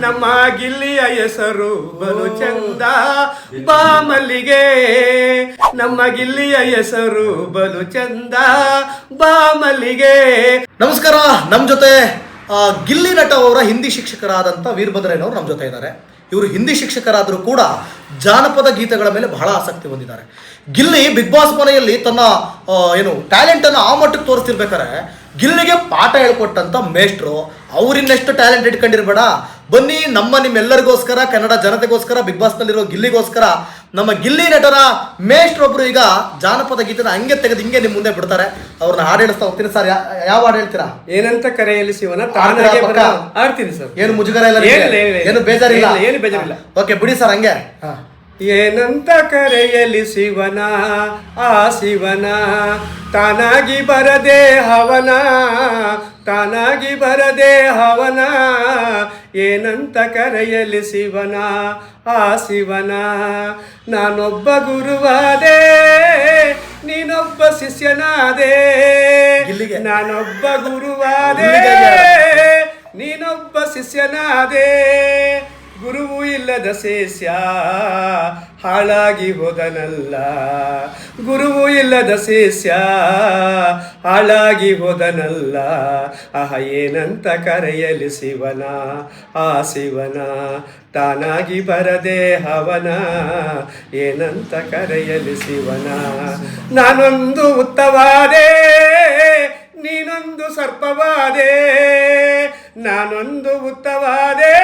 ನಮ್ಮ ಗಿಲ್ಲಿಯ ಹೆಸರು ಬಲು ಚಂದ ಬಾ ಮಲ್ಲಿಗೆ ನಮ್ಮ ಗಿಲ್ಲಿಯ ಹೆಸರು ಬಲು ಚಂದ ಬಾ ಮಲ್ಲಿಗೆ ನಮಸ್ಕಾರ ನಮ್ಮ ಜೊತೆ ಆ, ಗಿಲ್ಲಿ ನಟ ಅವರ ಹಿಂದಿ ಶಿಕ್ಷಕರಾದಂಥ ವೀರಭದ್ರಯ್ಯನವರು ನಮ್ಮ ಜೊತೆ ಇದ್ದಾರೆ. ಇವರು ಹಿಂದಿ ಶಿಕ್ಷಕರಾದರೂ ಕೂಡ ಜಾನಪದ ಗೀತೆಗಳ ಮೇಲೆ ಬಹಳ ಆಸಕ್ತಿ ಹೊಂದಿದ್ದಾರೆ. ಗಿಲ್ಲಿ ಬಿಗ್ ಬಾಸ್ ಮನೆಯಲ್ಲಿ ತನ್ನ ಆ, ಏನು ಟ್ಯಾಲೆಂಟನ್ನು ಆ ಮಟ್ಟಕ್ಕೆ ತೋರಿಸ್ತಿರ್ಬೇಕಾರೆ ಗಿಲ್ಲಿಗೆ ಪಾಠ ಹೇಳ್ಕೊಟ್ಟಂಥ ಮೇಷ್ಟ್ರು ಅವರಿನ್ನೆಷ್ಟು ಟ್ಯಾಲೆಂಟ್ ಇಟ್ಕೊಂಡಿರ್ಬೇಡ ಬನ್ನಿ ನಮ್ಮ ನಿಮ್ಮೆಲ್ಲರಿಗೋಸ್ಕರ ಕನ್ನಡ ಜನತೆಗೋಸ್ಕರ ಬಿಗ್ ಬಾಸ್ನಲ್ಲಿರೋ ಗಿಲ್ಲಿಗೋಸ್ಕರ ನಮ್ಮ ಗಿಲ್ಲಿ ನಟರ ಮೇಷ್ಟ್ರೊಬ್ರು ಈಗ ಜಾನಪದ ಗೀತನ ಹಂಗೆ ತೆಗೆದು ಹಿಂಗೆ ನಿಮ್ಮ ಮುಂದೆ ಬಿಡ್ತಾರೆ. ಅವ್ರನ್ನ ಹಾಡು ಹೇಳಿಸ್ತಾ ಹೋಗ್ತೀನಿ ಸರ್. ಯಾವ ಹಾಡು ಹೇಳ್ತೀರಾ? ಏನಂತ ಕರೆಯಲ್ಲಿ ಶಿವನ ಆಡ್ತೀನಿ ಸರ್. ಏನು ಮುಜುಗರ ಇಲ್ಲ ಏನು ಬೇಜಾರಿಲ್ಲ? ಏನು ಬೇಜಾರಿಲ್ಲ. ಓಕೆ ಬಿಡಿ ಸರ್ ಹಂಗೆ. ಹಾ. ಏನಂತ ಕರೆಯಲಿ ಶಿವನ ಆ ಶಿವನ ತಾನಾಗಿ ಬರದೆ ಹವನ ತಾನಾಗಿ ಬರದೆ ಹವನ ಏನಂತ ಕರೆಯಲಿ ಶಿವನ? ಆ ಶಿವನ ನಾನೊಬ್ಬ ಗುರುವಾದೆ ನೀನೊಬ್ಬ ಶಿಷ್ಯನಾದೆ. ಇಲ್ಲಿಗೆ. ನಾನೊಬ್ಬ ಗುರುವಾದೆ ನೀನೊಬ್ಬ ಶಿಷ್ಯನಾದೆ. ಗುರುವು ಇಲ್ಲದ ಶಿಷ್ಯ ಹಾಳಾಗಿ ಹೋದನಲ್ಲ. ಗುರುವು ಇಲ್ಲದ ಶಿಷ್ಯ ಹಾಳಾಗಿ ಹೋದನಲ್ಲ. ಆಹ, ಏನಂತ ಕರೆಯಲಿ ಶಿವನ? ಆ ಶಿವನ ತಾನಾಗಿ ಬರದೆ ಹವನ ಏನಂತ ಕರೆಯಲಿ ಶಿವನ? ನಾನೊಂದು ಉತ್ತವಾದೆ, ನೀನೊಂದು ಸರ್ಪವಾದೆ. ನಾನೊಂದು ಉತ್ತವಾದೆ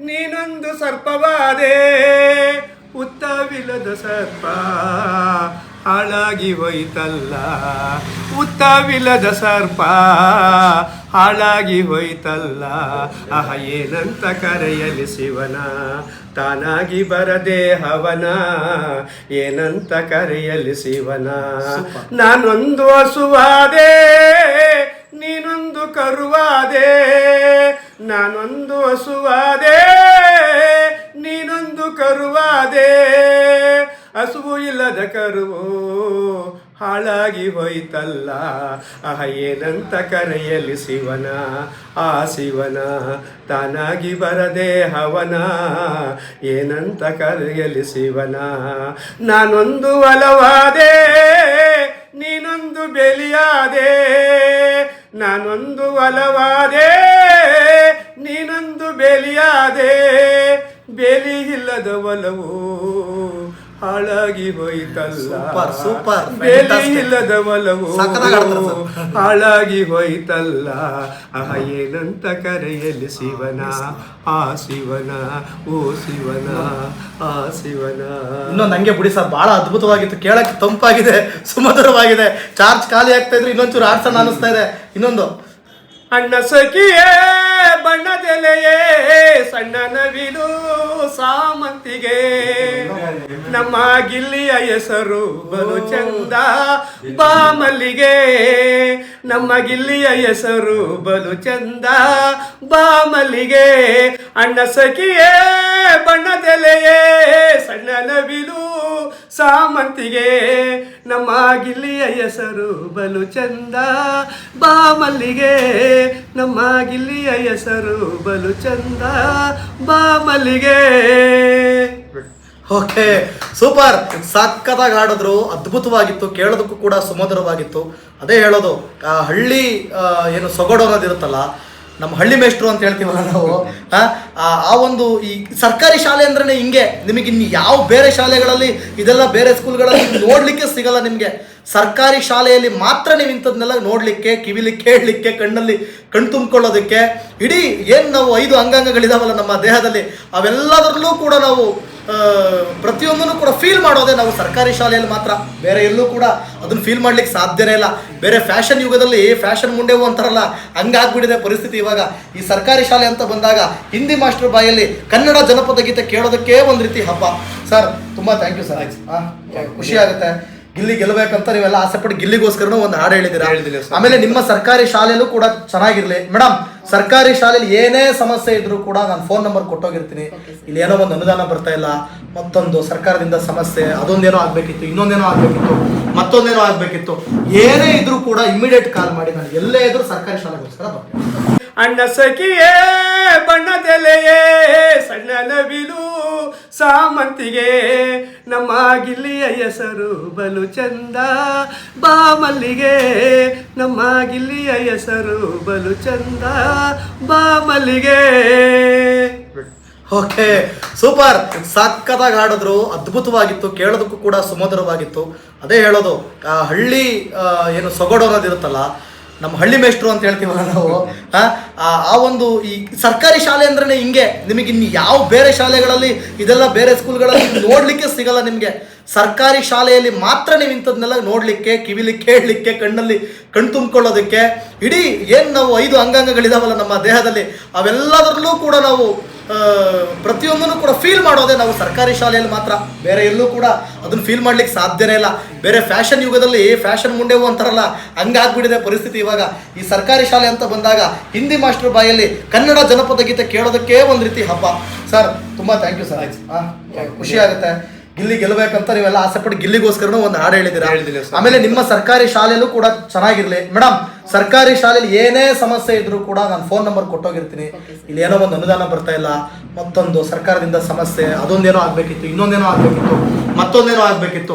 ನೀನೊಂದು ಸರ್ಪವಾದೆ ಉತ್ತವಿಲ್ಲದ ಸರ್ಪ ಹಾಳಾಗಿ ಹೋಯ್ತಲ್ಲ. ಉತ್ತವಿಲ್ಲದ ಸರ್ಪ ಹಾಳಾಗಿ ಹೋಯ್ತಲ್ಲ. ಆಹ ಏನಂತ ಕರೆಯಲಿ ಶಿವನ? ತಾನಾಗಿ ಬರದೆ ಹವನ. ಏನಂತ ಕರೆಯಲಿ ಶಿವನ? ನಾನೊಂದು ಹಸುವಾದೆ ನೀನೊಂದು ಕರುವಾದೆ. ನಾನೊಂದು ಹಸುವಾದೆ, ನೀನೊಂದು ಕರುವಾದೆ. ಹಸುವು ಇಲ್ಲದ ಕರುವು ಹಾಳಾಗಿ ಹೋಯ್ತಲ್ಲ. ಆಹ, ಏನಂತ ಕರೆಯಲಿ ಶಿವನ? ಆ ಶಿವನ ತಾನಾಗಿ ಬರದೆ ಹವನ. ಏನಂತ ಕರೆಯಲಿ ಶಿವನ? ನಾನೊಂದು ಒಲವಾದೆ, ನೀನೊಂದು ಬೆಲಿಯಾದೆ. ನಾನೊಂದು ಒಲವಾದೆ ನೀನೊಂದು ಬೇಲಿಯಾದೆ. ಬೇಲಿ ಇಲ್ಲದ ಒಲವು ಹಾಳಾಗಿ ಹೋಯ್ತಲ್ಲ. ಸೂಪರ್, ಬೇಲಿ. ಇಲ್ಲದ ಒಲವು ಹಾಳಾಗಿ ಹೋಯ್ತಲ್ಲ. ಆಹ ಏನಂತ ಕರೆಯಲಿ ಶಿವನ? ಆ ಶಿವನ ಓ ಶಿವನ ಆ ಶಿವನ. ಇನ್ನೊಂದು ಹಂಗೆ ಬಿಡಿ ಸರ್ ಬಹಳ ಅದ್ಭುತವಾಗಿತ್ತು. ಕೇಳಕ್ಕೆ ತಂಪಾಗಿದೆ ಸುಮಧುರವಾಗಿದೆ. ಚಾರ್ಜ್ ಖಾಲಿ ಆಗ್ತಾ ಇದ್ರೆ ಇನ್ನೊಂಚೂರು ಆಡ್ಸೋಣ ಅನಿಸ್ತಾ ಇದೆ. ಇನ್ನೊಂದು. ಅಣ್ಣ ಸಖಿಯೇ! ಬಣ್ಣದೆಲೆಯೇ ಸಣ್ಣ ನವಿಲು ಸಾಮಂತಿಗೆ. ನಮ್ಮ ಗಿಲ್ಲಿಯ ಹೆಸರು ಬಲು ಚಂದ ಬಾ ಮಲ್ಲಿಗೆ ನಮ್ಮ ಗಿಲ್ಲಿಯ ಹೆಸರು ಬಲು ಚಂದ. ಬಾ ಮಲ್ಲಿಗೆ ಅಣ್ಣ ಸಖಿಯೇ ಬಣ್ಣದೆಲೆಯೇ ಸಣ್ಣ ನವಿಲು ಸಾಮಂತಿಗೆ. ನಮ್ಮ ಗಿಲ್ಲಿಯ ಹೆಸರು ಬಲು ಚಂದ. ಬಾ ಮಲ್ಲಿಗೆ ನಮ್ಮ ಗಿಲ್ಲಿಯ ಹೆಸರು ಬಲು ಚಂದ. ಬಾ ಮಲ್ಲಿಗೆ ಓಕೆ ಸೂಪರ್. ಸಕ್ಕತ್ತಾಗಿ ಹಾಡಿದ್ರು ಅದ್ಭುತವಾಗಿತ್ತು ಕೇಳೋದಕ್ಕೂ ಕೂಡ ಸುಮಧುರವಾಗಿತ್ತು. ಅದೇ ಹೇಳೋದು ಆ ಹಳ್ಳಿ ಏನು ಸೊಗಡು ಅನ್ನೋದಿರುತ್ತಲ್ಲ ನಮ್ಮ ಹಳ್ಳಿ ಮೇಷ್ಟ್ರು ಅಂತ ಹೇಳ್ತೀವಲ್ಲ ನಾವು ಆ, ಒಂದು ಈ ಸರ್ಕಾರಿ ಶಾಲೆ ಅಂದ್ರೆ ಹಿಂಗೆ. ನಿಮಗೆ ಇನ್ನು ಯಾವ ಬೇರೆ ಶಾಲೆಗಳಲ್ಲಿ ಇದೆಲ್ಲ ಬೇರೆ ಸ್ಕೂಲ್ಗಳಲ್ಲಿ ನೋಡ್ಲಿಕ್ಕೆ ಸಿಗಲ್ಲ ನಿಮಗೆ. ಸರ್ಕಾರಿ ಶಾಲೆಯಲ್ಲಿ ಮಾತ್ರ ನೀವು ಇಂಥದ್ನೆಲ್ಲ ನೋಡ್ಲಿಕ್ಕೆ ಕಿವಿಲಿ ಕೇಳಲಿಕ್ಕೆ ಕಣ್ಣಲ್ಲಿ ಕಣ್ ತುಂಬಿಕೊಳ್ಳೋದಕ್ಕೆ ಇಡೀ ಏನು ನಾವು ಐದು ಅಂಗಾಂಗಗಳಿದಾವಲ್ಲ ನಮ್ಮ ದೇಹದಲ್ಲಿ ಅವೆಲ್ಲದರಲ್ಲೂ ಕೂಡ ನಾವು ಪ್ರತಿಯೊಂದನ್ನು ಕೂಡ ಫೀಲ್ ಮಾಡೋದೇ ನಾವು ಸರ್ಕಾರಿ ಶಾಲೆಯಲ್ಲಿ ಮಾತ್ರ. ಬೇರೆ ಎಲ್ಲೂ ಕೂಡ ಅದನ್ನು ಫೀಲ್ ಮಾಡ್ಲಿಕ್ಕೆ ಸಾಧ್ಯನೇ ಇಲ್ಲ. ಬೇರೆ ಫ್ಯಾಷನ್ ಯುಗದಲ್ಲಿ ಫ್ಯಾಷನ್ ಮುಂಡೆವು ಅಂತಾರಲ್ಲ ಹಂಗಾಗ್ಬಿಟ್ಟಿದೆ ಪರಿಸ್ಥಿತಿ ಇವಾಗ. ಈ ಸರ್ಕಾರಿ ಶಾಲೆ ಅಂತ ಬಂದಾಗ ಹಿಂದಿ ಮಾಸ್ಟರ್ ಬಾಯಲ್ಲಿ ಕನ್ನಡ ಜನಪದ ಗೀತೆ ಕೇಳೋದಕ್ಕೆ ಒಂದು ರೀತಿ ಹಬ್ಬ. ಸರ್ ತುಂಬ ಥ್ಯಾಂಕ್ ಯು ಸರ್ ಖುಷಿ ಆಗುತ್ತೆ. ಗಿಲ್ಲಿ ಗೆಲ್ಲಬೇಕಂತ ನೀವೆಲ್ಲ ಆಸೆಪಟ್ಟು ಗಿಲ್ಲಿಗೋಸ್ಕರನೂ ಒಂದು ಹಾಡು ಹೇಳಿದ್ದೀರಾ? ಆಮೇಲೆ ನಿಮ್ಮ ಸರ್ಕಾರಿ ಶಾಲೆಯಲ್ಲೂ ಕೂಡ ಚೆನ್ನಾಗಿರ್ಲಿ. ಮೇಡಮ್ ಸರ್ಕಾರಿ ಶಾಲೆಯಲ್ಲಿ ಏನೇ ಸಮಸ್ಯೆ ಇದ್ರೂ ಕೂಡ ನಾನು ಫೋನ್ ನಂಬರ್ ಕೊಟ್ಟೋಗಿರ್ತೀನಿ. ಇಲ್ಲಿ ಏನೋ ಒಂದು ಅನುದಾನ ಬರ್ತಾ ಇಲ್ಲ. ಮತ್ತೊಂದು ಸರ್ಕಾರದಿಂದ ಸಮಸ್ಯೆ ಅದೊಂದೇನೋ ಆಗ್ಬೇಕಿತ್ತು ಇನ್ನೊಂದೇನೋ ಆಗ್ಬೇಕಿತ್ತು ಮತ್ತೊಂದೇನೋ ಆಗ್ಬೇಕಿತ್ತು. ಏನೇ ಇದ್ರೂ ಕೂಡ ಇಮಿಡಿಯೇಟ್ ಕಾಲ್ ಮಾಡಿ ನಾನು ಎಲ್ಲೇ ಇದ್ರೂ ಸರ್ಕಾರಿ ಶಾಲೆಗೋಸ್ಕರ ಬರ್ತೀನಿ. ಅಣ್ಣ ಸಖಿಯೇ ಬಣ್ಣದೆಲೆಯೇ ಸಣ್ಣ ನವಿಲು ಸಾಮಂತಿಗೆ. ನಮ್ಮ ಗಿಲ್ಲಿಯ ಹೆಸರು ಬಲು ಚಂದ ಬಾ ಮಲ್ಲಿಗೆ ನಮ್ಮ ಗಿಲ್ಲಿಯ ಹೆಸರು ಬಲು ಚಂದ ಬಾ ಮಲ್ಲಿಗೆ ಓಕೆ, ಸೂಪರ್. ಸಖತ್ತಾಗಿ ಹಾಡಿದ್ರು, ಅದ್ಭುತವಾಗಿತ್ತು, ಕೇಳೋದಕ್ಕೂ ಕೂಡ ಸುಮಧುರವಾಗಿತ್ತು. ಅದೇ ಹೇಳೋದು ಹಳ್ಳಿ ಏನು ಸೊಗಡು ಅನ್ನೋದಿರುತ್ತಲ್ಲ ನಮ್ಮ ಹಳ್ಳಿ ಮೇಷ್ಟ್ರು ಅಂತ ಹೇಳ್ತೀವಲ್ಲ ನಾವು ಆ, ಒಂದು ಈ ಸರ್ಕಾರಿ ಶಾಲೆ ಅಂದ್ರೆ ಹಿಂಗೆ. ನಿಮಗೆ ಇನ್ನು ಯಾವ ಬೇರೆ ಶಾಲೆಗಳಲ್ಲಿ ಇದೆಲ್ಲ ಬೇರೆ ಸ್ಕೂಲ್ಗಳಲ್ಲಿ ನೋಡ್ಲಿಕ್ಕೆ ಸಿಗಲ್ಲ ನಿಮಗೆ. ಸರ್ಕಾರಿ ಶಾಲೆಯಲ್ಲಿ ಮಾತ್ರ ನೀವು ಇಂಥದ್ನೆಲ್ಲ ನೋಡ್ಲಿಕ್ಕೆ ಕಿವಿಲಿ ಕೇಳಲಿಕ್ಕೆ ಕಣ್ಣಲ್ಲಿ ಕಣ್ ತುಂಬಿಕೊಳ್ಳೋದಕ್ಕೆ ಇಡೀ ಏನು ನಾವು ಐದು ಅಂಗಾಂಗಗಳಿದಾವಲ್ಲ ನಮ್ಮ ದೇಹದಲ್ಲಿ ಅವೆಲ್ಲದರಲ್ಲೂ ಕೂಡ ನಾವು ಪ್ರತಿಯೊಂದನ್ನು ಕೂಡ ಫೀಲ್ ಮಾಡೋದೇ ನಾವು ಸರ್ಕಾರಿ ಶಾಲೆಯಲ್ಲಿ ಮಾತ್ರ. ಬೇರೆ ಎಲ್ಲೂ ಕೂಡ ಅದನ್ನು ಫೀಲ್ ಮಾಡ್ಲಿಕ್ಕೆ ಸಾಧ್ಯನೇ ಇಲ್ಲ. ಬೇರೆ ಫ್ಯಾಷನ್ ಯುಗದಲ್ಲಿ ಫ್ಯಾಷನ್ ಮುಂಡೆವು ಅಂತಾರಲ್ಲ ಹಂಗಾಗ್ಬಿಟ್ಟಿದೆ ಪರಿಸ್ಥಿತಿ ಇವಾಗ. ಈ ಸರ್ಕಾರಿ ಶಾಲೆ ಅಂತ ಬಂದಾಗ ಹಿಂದಿ ಮಾಸ್ಟರ್ ಬಾಯಲ್ಲಿ ಕನ್ನಡ ಜನಪದ ಗೀತೆ ಕೇಳೋದಕ್ಕೆ ಒಂದು ರೀತಿ ಹಬ್ಬ. ಸರ್ ತುಂಬ ಥ್ಯಾಂಕ್ ಯು ಸರ್. ಖುಷಿ ಆಗುತ್ತೆ. ಗಿಲ್ಲಿ ಗೆಲ್ಲಬೇಕಂತ ನೀವೆಲ್ಲ ಆಸೆ ಪಟ್ಟು ಗಿಲ್ಲಿಗೋಸ್ಕರನೂ ಒಂದು ಹಾಡು ಹೇಳಿದಿರ ಆಮೇಲೆ ನಿಮ್ಮ ಸರ್ಕಾರಿ ಶಾಲೆಯಲ್ಲೂ ಕೂಡ ಚೆನ್ನಾಗಿರ್ಲಿ. ಮೇಡಮ್ ಸರ್ಕಾರಿ ಶಾಲೆಯಲ್ಲಿ ಏನೇ ಸಮಸ್ಯೆ ಇದ್ರೂ ಕೂಡ ನಾನು ಫೋನ್ ನಂಬರ್ ಕೊಟ್ಟೋಗಿರ್ತೀನಿ. ಇಲ್ಲಿ ಏನೋ ಒಂದು ಅನುದಾನ ಬರ್ತಾ ಇಲ್ಲ. ಮತ್ತೊಂದು ಸರ್ಕಾರದಿಂದ ಸಮಸ್ಯೆ ಅದೊಂದೇನೋ ಆಗ್ಬೇಕಿತ್ತು ಇನ್ನೊಂದೇನೋ ಆಗ್ಬೇಕಿತ್ತು ಮತ್ತೊಂದೇನೋ ಆಗ್ಬೇಕಿತ್ತು.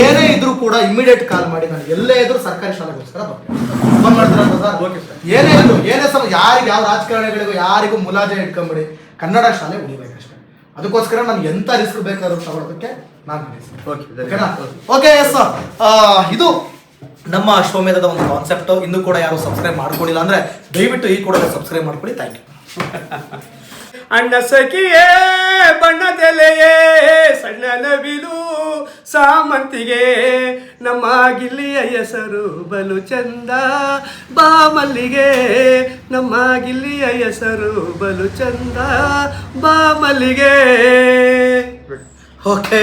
ಏನೇ ಇದ್ರೂ ಕೂಡ ಇಮಿಡಿಯೇಟ್ ಕಾಲ್ ಮಾಡಿ ನಾನು ಎಲ್ಲೇ ಇದ್ರೂ ಸರ್ಕಾರಿ ಶಾಲೆಗೋಸ್ಕರ ಫೋನ್ ಮಾಡ್ತಾರೆ. ಏನೇ ಇದ್ರು ಏನೇ ಸಮ ಯಾರಿಗೆ ಯಾವ ರಾಜಕಾರಣಿಗಳಿಗೂ ಯಾರಿಗೂ ಮುಲಾಜೆ ಇಟ್ಕೊಂಬಿಡಿ. ಕನ್ನಡ ಶಾಲೆ ಉಳಿಬೇಕಷ್ಟೇ. ಅದಕ್ಕೋಸ್ಕರ ನಾನು ಎಂತ ರಿಸ್ಕ್ ಬೇಕಾದ್ರೂ ತಗೊಳ್ಳೋದಕ್ಕೆ ನಾನು ಓಕೆನಾ ಓಕೆ ಎಸ್ ಇದು ನಮ್ಮ ಅಶ್ವಮೇಧದ ಒಂದು ಕಾನ್ಸೆಪ್ಟ್ ಇನ್ನೂ ಕೂಡ ಯಾರು ಸಬ್ಸ್ಕ್ರೈಬ್ ಮಾಡ್ಕೊಂಡಿಲ್ಲ ಅಂದ್ರೆ ದಯವಿಟ್ಟು ಈ ಕೂಡ ಸಬ್ಸ್ಕ್ರೈಬ್ ಮಾಡ್ಕೊಳ್ಳಿ. ಥ್ಯಾಂಕ್ ಯು ಅಣ್ಣ ಸಖಿಯೇ ಬಣ್ಣದೆಲೆಯೇ ಸಣ್ಣ ನವಿಲು ಸಾಮಂತಿಗೆ. ನಮ್ಮ ಗಿಲ್ಲಿಯ ಹೆಸರು ಬಲು ಚಂದ ಬಾ ಮಲ್ಲಿಗೆ ನಮ್ಮ ಗಿಲ್ಲಿಯ ಹೆಸರು ಬಲು ಚಂದ ಬಾ ಮಲ್ಲಿಗೆ ಓಕೆ,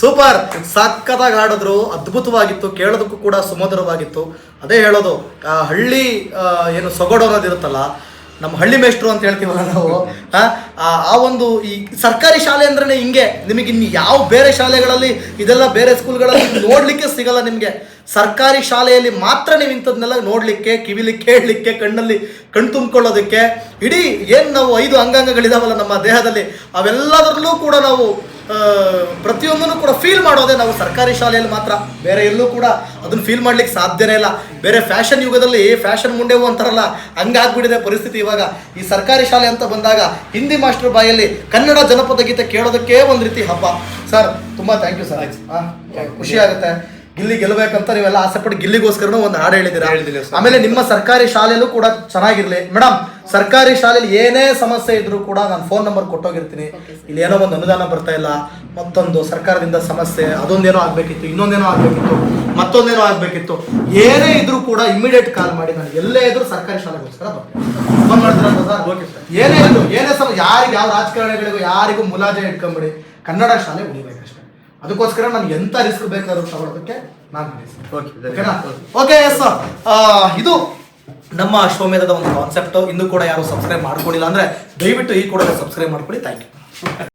ಸೂಪರ್. ಸಕ್ಕತ್ತಾಗಿ ಹಾಡಿದ್ರು, ಅದ್ಭುತವಾಗಿತ್ತು, ಕೇಳೋದಕ್ಕೂ ಕೂಡ ಸುಮಧುರವಾಗಿತ್ತು. ಅದೇ ಹೇಳೋದು ಹಳ್ಳಿ ಏನು ಸೊಗಡು ಅನ್ನೋದಿರುತ್ತಲ್ಲ ನಮ್ಮ ಹಳ್ಳಿ ಮೇಷ್ಟ್ರು ಅಂತ ಹೇಳ್ತೀವಲ್ಲ ನಾವು ಆ, ಒಂದು ಈ ಸರ್ಕಾರಿ ಶಾಲೆ ಅಂದ್ರೆ ಹಿಂಗೆ. ನಿಮಗೆ ಇನ್ನು ಯಾವ ಬೇರೆ ಶಾಲೆಗಳಲ್ಲಿ ಇದೆಲ್ಲ ಬೇರೆ ಸ್ಕೂಲ್ಗಳಲ್ಲಿ ನೋಡ್ಲಿಕ್ಕೆ ಸಿಗಲ್ಲ ನಿಮಗೆ. ಸರ್ಕಾರಿ ಶಾಲೆಯಲ್ಲಿ ಮಾತ್ರ ನೀವು ಇಂಥದ್ನೆಲ್ಲ ನೋಡ್ಲಿಕ್ಕೆ ಕಿವಿಲಿ ಕೇಳಲಿಕ್ಕೆ ಕಣ್ಣಲ್ಲಿ ಕಣ್ ತುಂಬಿಕೊಳ್ಳೋದಕ್ಕೆ ಇಡೀ ಏನು ನಾವು ಐದು ಅಂಗಾಂಗಗಳಿದಾವಲ್ಲ ನಮ್ಮ ದೇಹದಲ್ಲಿ ಅವೆಲ್ಲದರಲ್ಲೂ ಕೂಡ ನಾವು ಪ್ರತಿಯೊಂದನ್ನು ಕೂಡ ಫೀಲ್ ಮಾಡೋದೇ ನಾವು ಸರ್ಕಾರಿ ಶಾಲೆಯಲ್ಲಿ ಮಾತ್ರ. ಬೇರೆ ಎಲ್ಲೂ ಕೂಡ ಅದನ್ನು ಫೀಲ್ ಮಾಡ್ಲಿಕ್ಕೆ ಸಾಧ್ಯನೇ ಇಲ್ಲ. ಬೇರೆ ಫ್ಯಾಷನ್ ಯುಗದಲ್ಲಿ ಫ್ಯಾಷನ್ ಮುಂಡೆವು ಅಂತಾರಲ್ಲ ಹಂಗಾಗ್ಬಿಟ್ಟಿದೆ ಪರಿಸ್ಥಿತಿ ಇವಾಗ. ಈ ಸರ್ಕಾರಿ ಶಾಲೆ ಅಂತ ಬಂದಾಗ ಹಿಂದಿ ಮಾಸ್ಟರ್ ಬಾಯಲ್ಲಿ ಕನ್ನಡ ಜನಪದ ಗೀತೆ ಕೇಳೋದಕ್ಕೆ ಒಂದು ರೀತಿ ಹಬ್ಬ. ಸರ್ ತುಂಬ ಥ್ಯಾಂಕ್ ಯು ಸರ್ ಖುಷಿ ಆಗುತ್ತೆ. ಗಿಲ್ಲಿ ಗೆಲ್ಲಬೇಕಂತ ನೀವೆಲ್ಲ ಆಸೆಪಟ್ಟು ಗಿಲ್ಲಿಗೋಸ್ಕರನೂ ಒಂದು ಹಾಡು ಹೇಳಿದಿರ. ಆಮೇಲೆ ನಿಮ್ಮ ಸರ್ಕಾರಿ ಶಾಲೆಯಲ್ಲೂ ಕೂಡ ಚೆನ್ನಾಗಿರಲಿ. ಮೇಡಮ್ ಸರ್ಕಾರಿ ಶಾಲೆಯಲ್ಲಿ ಏನೇ ಸಮಸ್ಯೆ ಇದ್ರೂ ಕೂಡ ನಾನು ಫೋನ್ ನಂಬರ್ ಕೊಟ್ಟೋಗಿರ್ತೀನಿ. ಇಲ್ಲಿ ಏನೋ ಒಂದು ಅನುದಾನ ಬರ್ತಾ ಇಲ್ಲ. ಮತ್ತೊಂದು ಸರ್ಕಾರದಿಂದ ಸಮಸ್ಯೆ ಅದೊಂದೇನೋ ಆಗ್ಬೇಕಿತ್ತು ಇನ್ನೊಂದೇನೋ ಆಗ್ಬೇಕಿತ್ತು ಮತ್ತೊಂದೇನೋ ಆಗ್ಬೇಕಿತ್ತು. ಏನೇ ಇದ್ರೂ ಕೂಡ ಇಮಿಡಿಯೇಟ್ ಕಾಲ್ ಮಾಡಿ ನಾನು ಎಲ್ಲೇ ಇದ್ರೂ ಸರ್ಕಾರಿ ಶಾಲೆಗೋಸ್ಕರ ಫೋನ್ ಮಾಡ್ತೀರಾ ಸರ್. ಏನೇ ಇದ್ರು ಏನೇ ಸಮ ಯಾರಿಗೆ ಯಾವ ರಾಜಕಾರಣಿಗಳಿಗೂ ಯಾರಿಗೂ ಮುಲಾಜೆ ಇಟ್ಕೊಂಬಿಡಿ. ಕನ್ನಡ ಶಾಲೆ ಉಳಿಬೇಕಷ್ಟೇ. ಅದಕ್ಕೋಸ್ಕರ ನಾನು ಎಂತ ರಿಸ್ಕ್ ಬೇಕಾದ್ರೂ ತಗೊಳ್ಳೋದಕ್ಕೆ ನಾನು ಓಕೆನಾ ಓಕೆ ಎಸ್ ಇದು ನಮ್ಮ ಅಶ್ವಮೇಧದ ಒಂದು ಕಾನ್ಸೆಪ್ಟ್ ಇನ್ನೂ ಕೂಡ ಯಾರು ಸಬ್ಸ್ಕ್ರೈಬ್ ಮಾಡ್ಕೊಂಡಿಲ್ಲ ಅಂದ್ರೆ ದಯವಿಟ್ಟು ಈ ಕೂಡ ಸಬ್ಸ್ಕ್ರೈಬ್ ಮಾಡ್ಕೊಳ್ಳಿ. Thank you